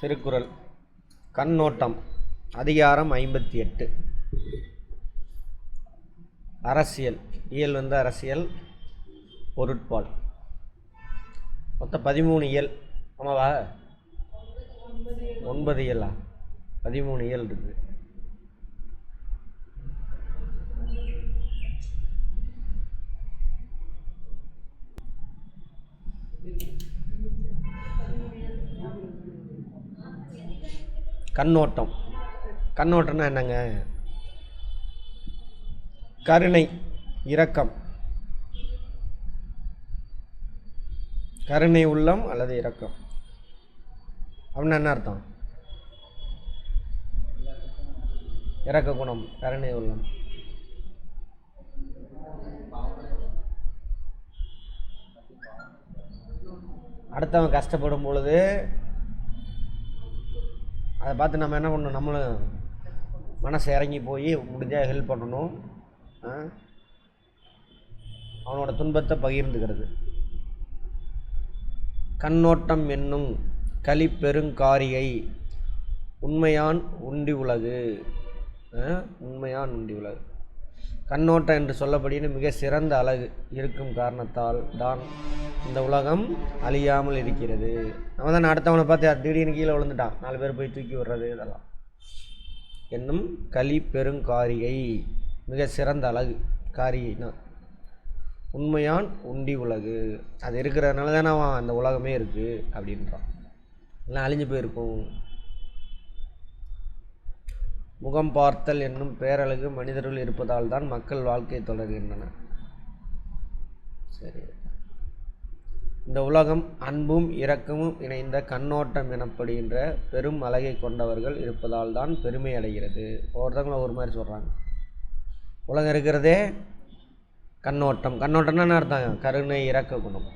திருக்குறள். கண்ணோட்டம். அதிகாரம் ஐம்பத்தி எட்டு. அரசியல். இயல் வந்து அரசியல் பொருட்பால். மொத்தம் பதிமூணு இயல். ஆமாவா? ஒன்பது இயலா? பதிமூணு இயல் இருக்குது கண்ணோட்டம். கண்ணோட்டம்னா என்னங்க? கருணை இரக்கம். கருணை உள்ளம் அல்லது இரக்கம். அப்படின்னா என்ன அர்த்தம்? இரக்க குணம் கருணை உள்ளம். அடுத்தவன் கஷ்டப்படும் பொழுது அதை பார்த்து நம்ம என்ன பண்ணணும்? நம்மளும் மனசு இறங்கி போய் முடிஞ்சால் ஹெல்ப் பண்ணணும். ஆ? அவனோட துன்பத்தை பகிர்ந்துக்கிறது. கண்ணோட்டம் என்னும் களிப்பெருங்காரியை உண்மையான் உண்டி உலகு. உண்மையான் உண்டி உலகு. கண்ணோட்டம் என்று சொல்லப்படின்னு மிக சிறந்த அழகு இருக்கும் காரணத்தால் தான் இந்த உலகம் அழியாமல் இருக்கிறது. நம்ம தான் அடுத்தவனை பார்த்து திடீர்னு கீழே விழுந்துட்டான். நாலு பேர் போய் தூக்கி விடுறது இதெல்லாம். என்னும் களி பெருங்காரிகை மிக சிறந்த அழகு காரிகைனா உண்மையான் உண்டி உலகு. அது இருக்கிறதுனால தானே அவன் அந்த உலகமே இருக்குது அப்படின்றான். எல்லாம் அழிஞ்சு போயிருக்கும். முகம் பார்த்தல் என்னும் பேரழகு மனிதர்கள் இருப்பதால் தான் மக்கள் வாழ்க்கை தொடர்கின்றன. சரி. இந்த உலகம் அன்பும் இரக்கமும் இணைந்த கண்ணோட்டம் எனப்படுகின்ற பெரும் அழகை கொண்டவர்கள் இருப்பதால் தான் பெருமை அடைகிறது. ஒவ்வொருத்தவங்களும் ஒரு மாதிரி சொல்கிறாங்க உலகம் இருக்கிறதே கண்ணோட்டம். கண்ணோட்டம்னா என்ன அர்த்தம்? கருணை இறக்க குணம்.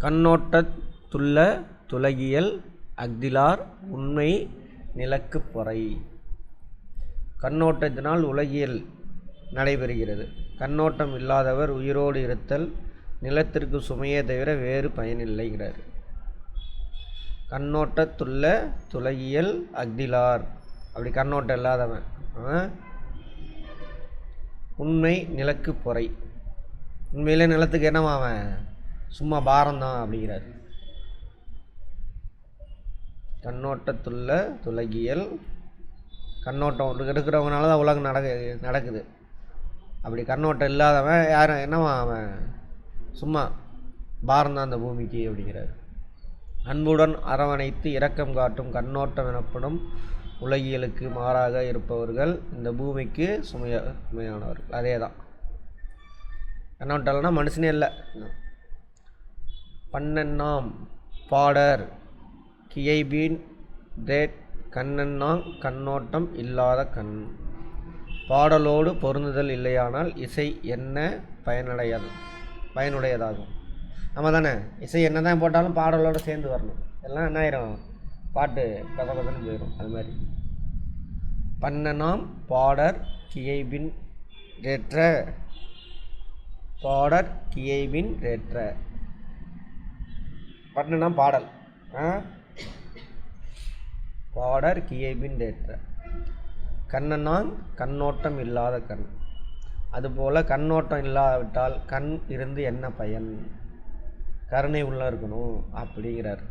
கண்ணோட்டத்துள்ள துலகியல் அக்திலார் உண்மை நிலக்குப்பறை கண்ணோட்டத்தினால் உலகியல் நடைபெறுகிறது. கண்ணோட்டம் இல்லாதவர் உயிரோடு இருத்தல் நிலத்திற்கு சுமையே தவிர வேறு பயனில்லைங்கிறார். கண்ணோட்டத்துள்ள துலகியல் அக்திலார். அப்படி கண்ணோட்டம் இல்லாதவன் உண்மை நிலக்கு பொறை. உண்மையிலே நிலத்துக்கு என்னவா அவன்? சும்மா பாரம்தான் அப்படிங்கிறார். கண்ணோட்டத்துள்ள துலகியல். கண்ணோட்டம் ஒன்று இருக்கிறவனால தான் உலகம் நடக்க நடக்குது. அப்படி கண்ணோட்டம் இல்லாதவன் யாரும் என்னவா அவன்? சும்மா பாரந்தான் அந்த பூமிக்கு அப்படிங்கிறார். அன்புடன் அரவணைத்து இரக்கம் காட்டும் கண்ணோட்டம் எனப்படும் உலகியலுக்கு மாறாக இருப்பவர்கள் இந்த பூமிக்கு சுமைய சுமையானவர்கள். அதே தான் கண்ணோட்டம்னா மனுஷனே இல்லை. பன்னெண்ணாம் பாடர். கியைபீன் தேட் கண்ணன்னாங் கண்ணோட்டம் இல்லாத கண். பாடலோடு பொருந்துதல் இல்லையானால் இசை என்ன பயனடையாது பயனுடையதாகும். நம்ம தானே இசை என்ன தான் போட்டாலும் பாடலோடு சேர்ந்து வரணும். எல்லாம் என்ன ஆயிரும்? பாட்டு கத கதன்னு போயிடும் அது மாதிரி. பன்னனாம் பாடர் கியைபின் ரேற்ற பாடர் கியைபின் ரேற்ற பன்னனாம் பாடல் ஆ? பாடர் கியைபின் தேற்ற. கண்ணனாங் கண்ணோட்டம் இல்லாத கண். அதுபோல் கண்ணோட்டம் இல்லாவிட்டால் கண் இருந்து என்ன பயன்? கருணை உள்ள இருக்கணும் அப்படிங்கிறார்.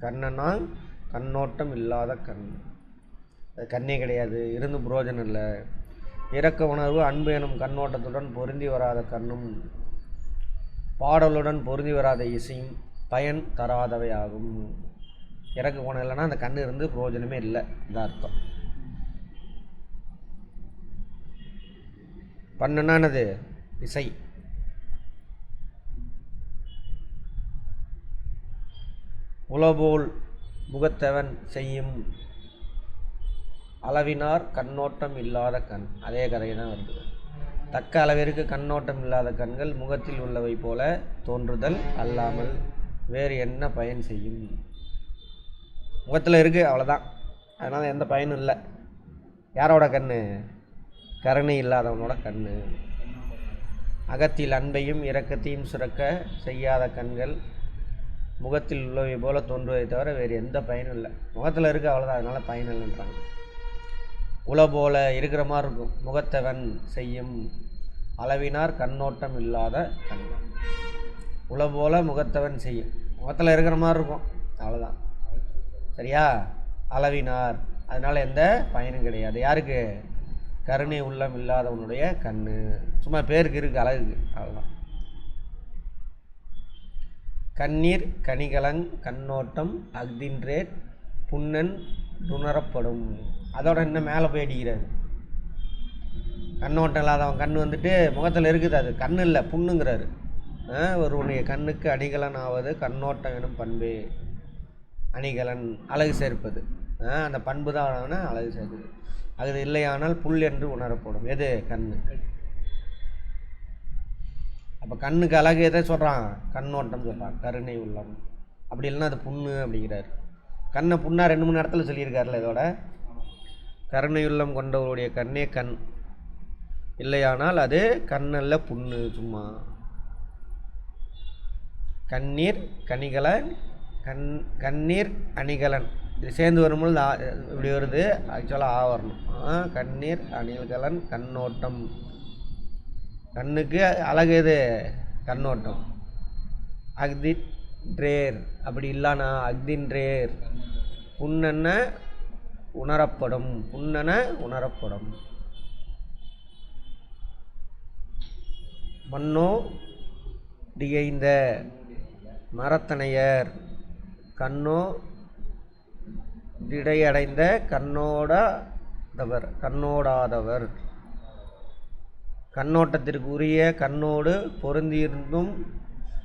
கண்ணனாங் கண்ணோட்டம் இல்லாத கண். அது கண்ணே கிடையாது இருந்து புரோஜனம் இல்லை. இரக்க உணர்வு அன்பு எனும் கண்ணோட்டத்துடன் பொருந்தி வராத கண்ணும் பாடலுடன் பொருந்தி வராத இசையும் பயன் தராதவை ஆகும் இறக்க குணம் இல்லைன்னா அந்த கண் இருந்து பிரயோஜனமே இல்லை. இதான் அர்த்தம். பண்ணுனா என்னது? இசை. உலபோல் முகத்தவன் செய்யும் அளவினார் கண்ணோட்டம் இல்லாத கண். அதே கதை தான் வருது. தக்க அளவிற்கு கண்ணோட்டம் இல்லாத கண்கள் முகத்தில் உள்ளவை போல தோன்றுதல் அல்லாமல் வேறு என்ன பயன் செய்யும்? முகத்தில் இருக்குது அவ்வளோதான் அதனால் எந்த பயனும் இல்லை. யாரோட கண் கருணை இல்லாதவனோட கண் அகத்தில் அன்பையும் இரக்கத்தையும் சுரக்க செய்யாத கண்கள் முகத்தில் உள்ளவை போல தோன்றுவதை தவிர வேறு எந்த பயனும் இல்லை. முகத்தில் இருக்க அவ்வளோதான் அதனால் பயன் இல்லைன்றாங்க. உலை போல இருக்கிற மாதிரி இருக்கும். முகத்தவன் செய்யும் அளவினார் கண்ணோட்டம் இல்லாத கண். உலை போல முகத்தவன் செய்யும். முகத்தில் இருக்கிற மாதிரி இருக்கும். அவ்வளோதான் சரியா? அளவினார். அதனால் எந்த பயனும் கிடையாது. யாருக்கு? கருணை உள்ளம் இல்லாதவனுடைய கண் சும்மா பேருக்கு இருக்கு அழகுக்கு அவ்வளோதான் கண்ணீர் கனிகலங் கண்ணோட்டம் அக்தின்றேட் புன்னன் துணரப்படும் அதோட இன்னும் மேலே போய் அடிக்கிறாரு? கண்ணோட்டம் இல்லாதவன் கண் வந்துட்டு முகத்தில் இருக்குது அது. கண் இல்லை புண்ணுங்கிறாரு. ஆ, ஒருவனுடைய கண்ணுக்கு அடிகலன் ஆவது கண்ணோட்டம் எனும் பண்பே. அணிகலன் அழகு சேர்ப்பது. அந்த பண்பு தான் அழகு சேர்க்குது. அது இல்லையானால் புல் என்று உணரப்படும். எது? கண் அப்போ கண்ணுக்கு அழகு எதை சொல்கிறான் கண்ணோட்டம் சொல்கிறான் கருணை உள்ளம். அப்படி இல்லைன்னா அது புண்ணு அப்படிங்கிறார். கண்ணை புண்ணா ரெண்டு மூணு இடத்துல சொல்லியிருக்காருல இதோட? கருணை உள்ளம் கொண்டவருடைய கண்ணே கண். இல்லையானால் அது கண்ணல்ல புண்ணு சும்மா. கண்ணீர் கனிகலன் கண் கண்ணீர் அணிகலன். இது சேர்ந்து வரும்பொழுது ஆ இப்படி வருது ஆக்சுவலாக ஆ வரணும். ஆ, கண்ணீர் அணிகலன் கண்ணோட்டம். கண்ணுக்கு அழகு இது கண்ணோட்டம். அக்தின் ட்ரேர் அப்படி இல்லைனா அக்தின் ட்ரேர் புண்ணென்ன உணரப்படும். புண்ணென உணரப்படும். மன்னோ டிகைந்த மரத்தனையர் கண்ணோ திடையடைந்த கண்ணோடாதவர் கண்ணோடாதவர். கண்ணோட்டத்திற்கு உரிய கண்ணோடு பொருந்தியிருந்தும்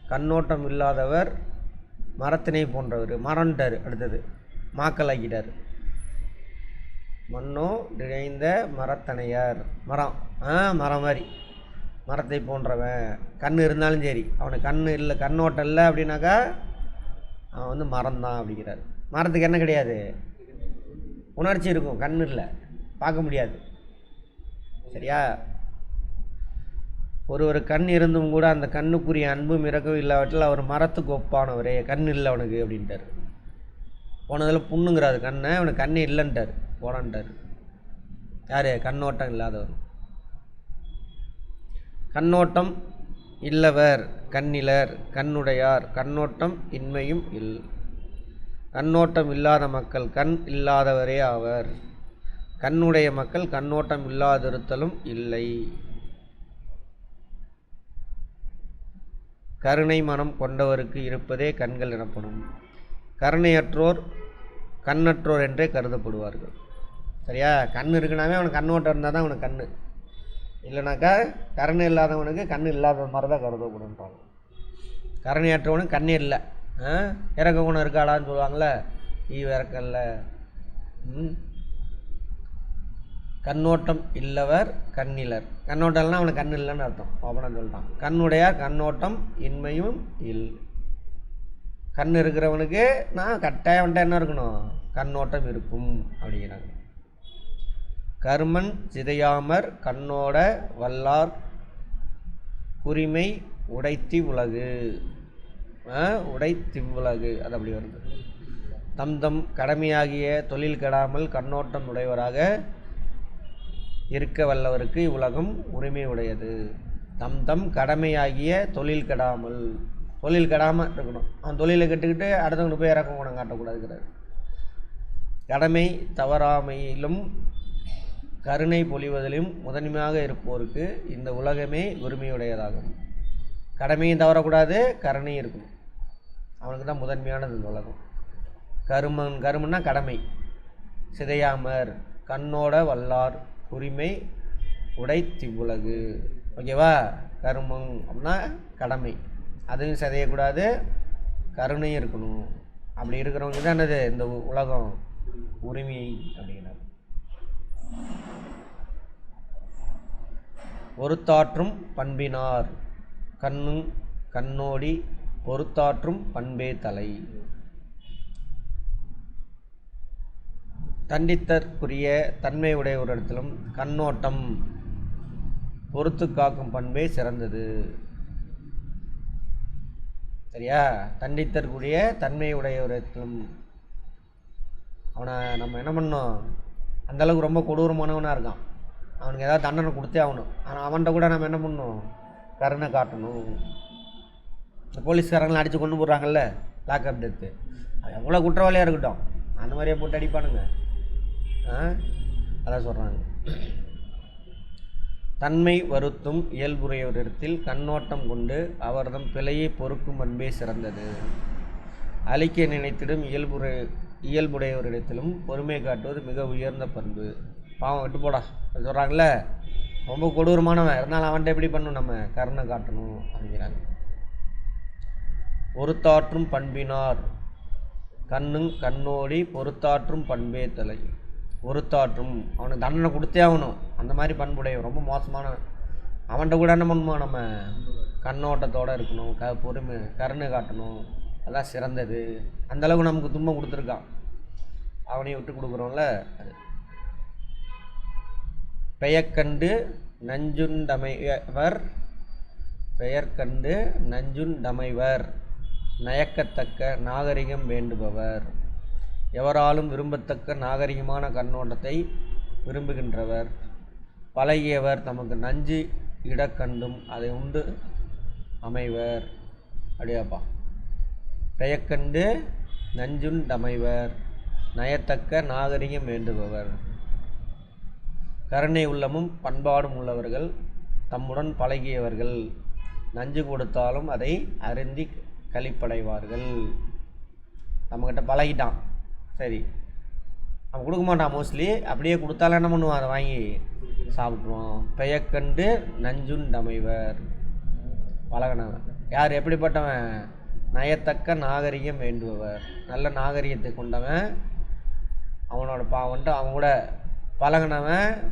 கண்ணோட்டம் இல்லாதவர் மரத்தினை போன்றவர். மரண்டார் அடுத்தது. மாக்கலாக்கிட்டார். மண்ணோ நிறைந்த மரத்தனையார் மரம். ஆ மரம் மாதிரி. மரத்தை போன்றவன். கண் இருந்தாலும் சரி. அவனுக்கு கண் இல்லை கண்ணோட்டம் இல்லை அப்படின்னாக்கா அவன் வந்து மரம் தான் அப்படிங்கிறார். மரத்துக்கு என்ன கிடையாது. உணர்ச்சி இருக்கும் கண் இல்லை பார்க்க முடியாது. சரியா? ஒரு ஒரு கண் இருந்தும் கூட அந்த கண்ணுக்குரிய அன்பும் இறக்கவும் இல்லாவற்றில் அவர் மரத்துக்கு ஒப்பானவரே கண் இல்லை அவனுக்கு அப்படின்ட்டார். போனதில் புண்ணுங்கிறாரு கண்ணை. அவனுக்கு கண்ணே இல்லைன்ட்டார். போடான்ட்டார் யார்? கண்ணோட்டம் இல்லாதவர். கண்ணோட்டம் இல்லவர் கண்ணிலர் கண்ணுடையார் கண்ணோட்டம் இன்மையும் இல் கண்ணோட்டம் இல்லாத மக்கள் கண் இல்லாதவரே ஆவர். கண்ணுடைய மக்கள் கண்ணோட்டம் இல்லாதிருத்தலும் இல்லை. கருணை மனம் கொண்டவருக்கு இருப்பதே கண்கள் எனப்படும். கருணையற்றோர் கண்ணற்றோர் என்றே கருதப்படுவார்கள். சரியா? கண் இருக்குனாவே அவனுக்கு கண்ணோட்டம் இருந்தால் தான் அவனுக்கு கண் இல்லைனாக்கா கரண் இல்லாதவனுக்கு கண் இல்லாத மாதிரி தான் கருதப்படுன்றாங்க கருணையற்றவனுக்கு கண்ணே இல்லை. ஆ? இறக்க குணம் இருக்காளான்னு சொல்லுவாங்களே ஈ இறக்கல்ல ம்? கண்ணோட்டம் இல்லவர் கண்ணிலர். கண்ணோட்டம்னா அவனுக்கு கண் இல்லைன்னு அர்த்தம். ஓப்பனாக சொல்லிட்டான் கண்ணுடையார் கண்ணோட்டம் இன்மையும் இல். கண் இருக்கிறவனுக்கு நான் கட்டாயம் என்ன இருக்கணும்? கண்ணோட்டம் இருக்கும் அப்படிங்கிறாங்க. கருமன் சிதையாமற் கண்ணோட வல்லார் குறிமை உடைத்தி உலகு. ஆ, உடைத்தி உலகு. அது அப்படி வருது. தம் தம் கடமையாகிய தொழில் கெடாமல் கண்ணோட்டம் உடையவராக இருக்க வல்லவருக்கு இவ்வுலகம் உரிமை உடையது. தம் தம் கடமையாகிய தொழில் கெடாமல். தொழில் கெடாமல் இருக்கணும். அவன் தொழிலை கெட்டுக்கிட்டு அடுத்தவங்க போய் இறக்கம் குணம் காட்டக்கூடாதுங்கிறார். கடமை தவறாமையிலும் கருணை பொழிவதிலும் முதன்மையாக இருப்போருக்கு இந்த உலகமே உரிமையுடையதாகும். கடமையும் தவறக்கூடாது கருணையும் இருக்கணும். அவனுக்கு தான் முதன்மையானது இந்த உலகம். கருமன் கருமன்னா கடமை. சிதையாமர் கண்ணோட வல்லார் உரிமை உடை திவ்வுலகு ஓகேவா? கருமம் அப்படின்னா கடமை. அதுவும் சிதையக்கூடாது கருணையும் இருக்கணும். அப்படி இருக்கிறவங்க தான் என்னது? இந்த உ- உலகம் உரிமை அப்படிங்கிறார் பொறுத்தாற்றும் பண்பினார். கண்ணும் கண்ணோடி பொறுத்தாற்றும் பண்பே தலை. தண்டித்தற்குரிய தன்மை உடையவரிடத்திலும் கண்ணோட்டம் பொறுத்து காக்கும் பண்பே சிறந்தது. சரியா? தண்டித்தற்குரிய தன்மை உடையவரிடத்திலும் அவனை நம்ம என்ன பண்ணோம் அந்த அளவுக்கு ரொம்ப கொடூரமானவனாக இருக்கான். அவனுக்கு ஏதாவது தண்டனை கொடுத்தே ஆகணும். ஆனால் அவன்கிட்ட கூட நம்ம என்ன பண்ணணும்? கருணை காட்டணும். இந்த போலீஸ்காரங்களை அடித்து கொண்டு போடுறாங்கல்ல லாக்அப் டெத்து எவ்வளோ குற்றவாளியாக இருக்கட்டும். அந்த மாதிரியே போட்டு அடிப்பானுங்க. ஆ? அதான் சொல்கிறாங்க தன்மை வருத்தும் இயல்புடையவரிடத்தில் கண்ணோட்டம் கொண்டு அவர்தம் பிழையை பொறுக்கும் அன்பே சிறந்தது. அழிக்க நினைத்திடும் இயல்புரை இயல்புடையவரிடத்திலும் பொறுமை காட்டுவது மிக உயர்ந்த பண்பு. பாவம் விட்டு போடா. சொல்கிறாங்கல்ல ரொம்ப கொடூரமானவன். இருந்தாலும் அவன்கிட்ட எப்படி பண்ணும்? நம்ம கருணை காட்டணும் அப்படிங்கிறாங்க. பொறுத்தாற்றும் பண்பினார். கண்ணுங் கண்ணோடி பொறுத்தாற்றும் பண்பே தலை. பொறுத்தாற்றும். அவனுக்கு தண்டனை கொடுத்தே ஆகணும். அந்த மாதிரி பண்புடைய ரொம்ப மோசமானவன். அவன்கிட்ட கூட என்ன பண்ணுமா? நம்ம கண்ணோட்டத்தோடு இருக்கணும். க பொறுமை கருணை காட்டணும். அதான் சிறந்தது. அந்தளவுக்கு நமக்கு துன்பம் கொடுத்துருக்கான். அவனையும் விட்டு கொடுக்குறோம்ல அது. பெயர்கண்டு நஞ்சுண்டமைவர். பெயர்கண்டு நஞ்சுண்டமைவர். நயக்கத்தக்க நாகரிகம் வேண்டுபவர். எவராலும் விரும்பத்தக்க நாகரிகமான கண்ணோட்டத்தை விரும்புகின்றவர். பழகியவர் தமக்கு நஞ்சு இடக்கண்டும் அதை உண்டு அமைவர். அப்படியாப்பா. பெயக்கண்டு நஞ்சுண்டமைவர். நயத்தக்க நாகரிகம் வேண்டுபவர். கருணை உள்ளமும் பண்பாடும் உள்ளவர்கள் தம்முடன் பழகியவர்கள். நஞ்சு கொடுத்தாலும் அதை அருந்தி கழிப்படைவார்கள் நம்மக்கிட்ட பழகிட்டான். சரி. அவன் கொடுக்க மாட்டான் மோஸ்ட்லி அப்படியே கொடுத்தாலும் என்ன பண்ணுவான்? அதை வாங்கி சாப்பிட்ருவான் பெயக்கண்டு நஞ்சுண்டமைவர் பழகினவன். யார்? எப்படிப்பட்டவன்? நயத்தக்க நாகரிகம் வேண்டுபவர். நல்ல நாகரிகத்தை கொண்டவன். அவனோட பா வந்துட்டு அவன் கூட பழகினவன்.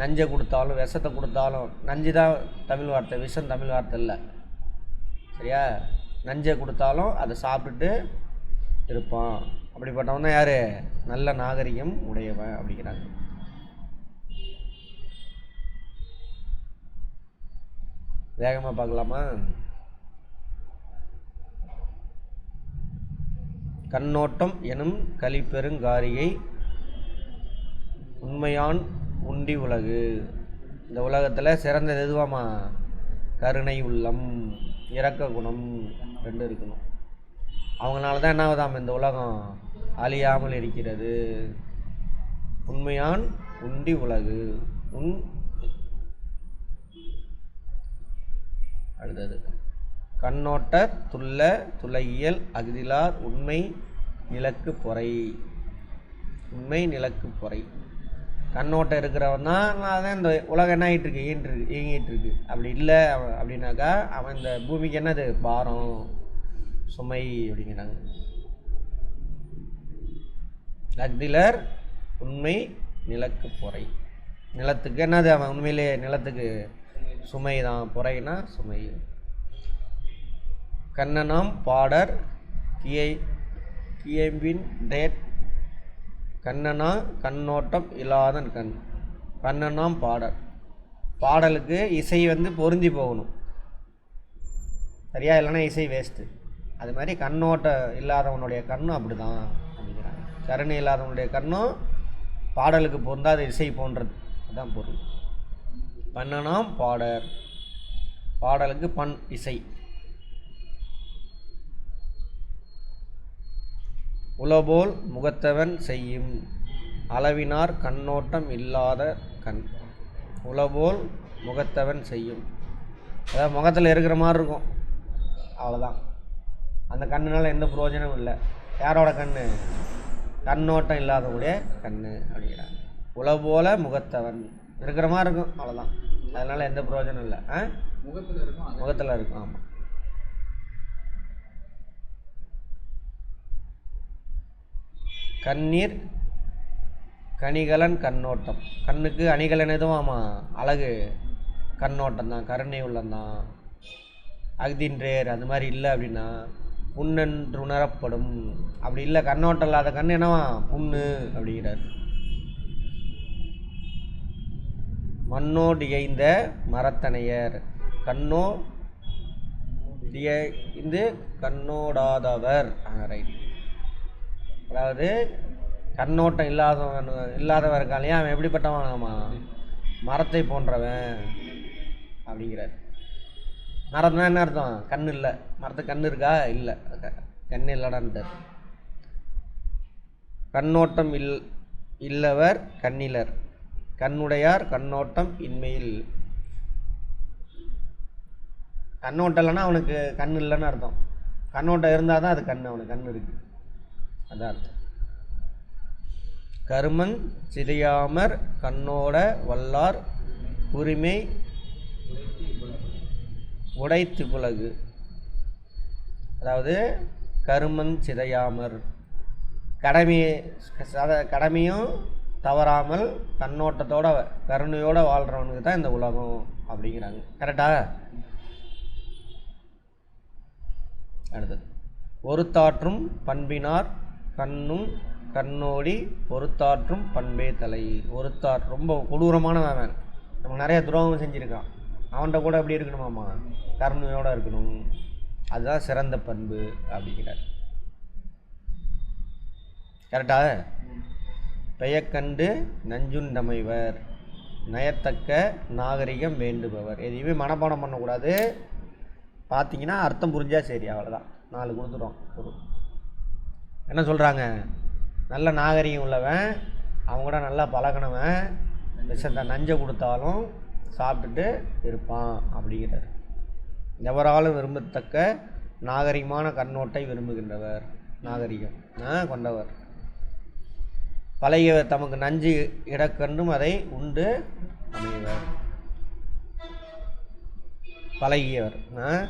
நஞ்சை கொடுத்தாலும் விஷத்தை கொடுத்தாலும் நஞ்சு தான் தமிழ் வார்த்தை விஷம் தமிழ் வார்த்தை இல்லை. சரியா? நஞ்சை கொடுத்தாலும் அதை சாப்பிட்டுட்டு இருப்பான். அப்படிப்பட்டவன் தான் யார்? நல்ல நாகரிகம் உடையவன் அப்படிங்கிறாங்க. வேகமாக பார்க்கலாமா? கண்ணோட்டம் எனும் கலிப்பெருங்காரியை உண்மையான் உண்டி உலகு. இந்த உலகத்தில் சிறந்தது எதுவாமா கருணை உள்ளம் இரக்க குணம் ரெண்டு இருக்கணும். அவங்களால தான் என்ன ஆகுதாம் இந்த உலகம் அழியாமல் இருக்கிறது. உண்மையான் உண்டி உலகு. உன் அடுத்தது. கண்ணோட்ட துள்ள துளையியல் அகதிலார் உண்மை நிலக்கு பொறை. உண்மை நிலக்கு பொறை. கண்ணோட்டம் இருக்கிறவன் தான் அதான் இந்த உலகம் என்ன ஆகிட்டு இருக்கு? இயங்கிட்டு இருக்கு இயங்கிட்டு இருக்கு. அப்படி இல்லை அவன் அப்படின்னாக்கா அவன் இந்த பூமிக்கு என்னது? பாரம் சுமை அப்படிங்கிறாங்க. லக்திலர் உண்மை நிலக்கு பொறை. நிலத்துக்கு என்னது அவன் உண்மையிலே நிலத்துக்கு? சுமை தான். பொறைனா சுமை. கண்ணனாம் பாடர் கியை கியம்பின் டேட் கண்ணனா கண்ணோட்டம் இல்லாதன் கண். கண்ணனாம் பாடல். பாடலுக்கு இசை வந்து பொருந்தி போகணும். சரியா இல்லைன்னா இசை வேஸ்ட்டு அது மாதிரி கண்ணோட்டம் இல்லாதவனுடைய கண்ணும் அப்படி தான் அப்படிங்கிறாங்க. கருணை இல்லாதவனுடைய கண்ணும் பாடலுக்கு பொருந்தாத இசை போன்றது. அதுதான் பொருள். பண்ணனாம் பாடர் பாடலுக்கு பண் இசை. உளபோல் முகத்தவன் செய்யும். அளவினார் கண்ணோட்டம் இல்லாத கண். உளபோல் முகத்தவன் செய்யும். அதாவது முகத்தில் இருக்கிற மாதிரி இருக்கும். அவ்வளோதான் அந்த கண்ணுனால எந்த பிரயோஜனமும் இல்லை. யாரோட கண் கண்ணோட்டம் இல்லாதவங்களுடைய கண் அப்படிங்கிறாங்க. உளபோல முகத்தவன். இருக்கிற மாதிரி இருக்கும். அவ்வளோதான் அதனால் எந்த பிரயோஜனம் இல்லை. ஆ? முகத்துல இருக்கும் முகத்தில் இருக்கும். ஆமாம் கண்ணீர் கனிகலன் கண்ணோட்டம். கண்ணுக்கு அணிகலன் எதுவும்? ஆமாம் அழகு கண்ணோட்டம் தான் கருணை உள்ளந்தான் அக்தின்றேர் அது மாதிரி இல்லை அப்படின்னா புண்ணென்று உணரப்படும். அப்படி இல்லை கண்ணோட்டம் இல்லாத கண் என்னவா? புண்ணு அப்படிங்கிறார். மண்ணோடு இயைந்த மரத்தனையர் கண்ணோ தீய கண்ணோடாதவர். ரைட் அதாவது கண்ணோட்டம் இல்லாதவன் இல்லாதவன் இருக்கான் இல்லையா? அவன் எப்படிப்பட்டவனாமா மரத்தை போன்றவன் அப்படிங்கிறார். மரம்னா என்ன அர்த்தம்? கண் இல்லை. மரத்துக்கு கண் இருக்கா? இல்லை. கண் இல்லடான்ட்டார் கண்ணோட்டம் இல் இல்லவர் கண்ணிலர். கண்ணுடையார் கண்ணோட்டம் இன்மையில். கண்ணோட்டம் இல்லைன்னா அவனுக்கு கண் இல்லைன்னு அர்த்தம். கண்ணோட்டம் இருந்தால் தான் அது கண் அவனுக்கு கண் இருக்குது அதான் அர்த்தம். கருமன் சிதையாமற் கண்ணோட வல்லார் உரிமை உடைத்து புலகு. அதாவது கருமன் சிதையாமர் கடமையை கடமையும் தவறாமல் கண்ணோட்டத்தோட கருணையோடு வாழ்கிறவனுக்கு தான் இந்த உலகம் அப்படிங்கிறாங்க. கரெக்டா அடுத்தது. ஒருத்தாற்றும் பண்பினார் கண்ணும் கண்ணோடி பொறுத்தாற்றும் பண்பே தலை. ஒருத்தார் ரொம்ப கொடூரமானவன் அவன். நம்ம நிறைய துரோகம் செஞ்சுருக்கான். அவன்கிட்ட கூட எப்படி இருக்கணுமாம்மா? கருணையோடு இருக்கணும். அதுதான் சிறந்த பண்பு அப்படிங்கிறார். கரெக்டாக பெயக்கண்டு நஞ்சுண்டமைவர் நயத்தக்க நாகரிகம் வேண்டுபவர். எதையுமே மனப்பாடம் பண்ணக்கூடாது. பார்த்தீங்கன்னா அர்த்தம் புரிஞ்சா சரி. அவ்வளோதான் நாலு கொடுத்துருவோம் பொருள். என்ன சொல்கிறாங்க நல்ல நாகரிகம் உள்ளவன் அவங்க கூட நல்லா பழகினவன் விஷத்தை நஞ்சை கொடுத்தாலும் சாப்பிட்டுட்டு இருப்பான் அப்படிங்கிறார். எவராலும் விரும்பத்தக்க நாகரிகமான கண்ணோட்டை விரும்புகின்றவர் நாகரிகம். ஆ, கொண்டவர். பழகியவர் தமக்கு நஞ்சு இடக்கண்டும் அதை உண்டு அமைவர். பழகியவர். ஆ?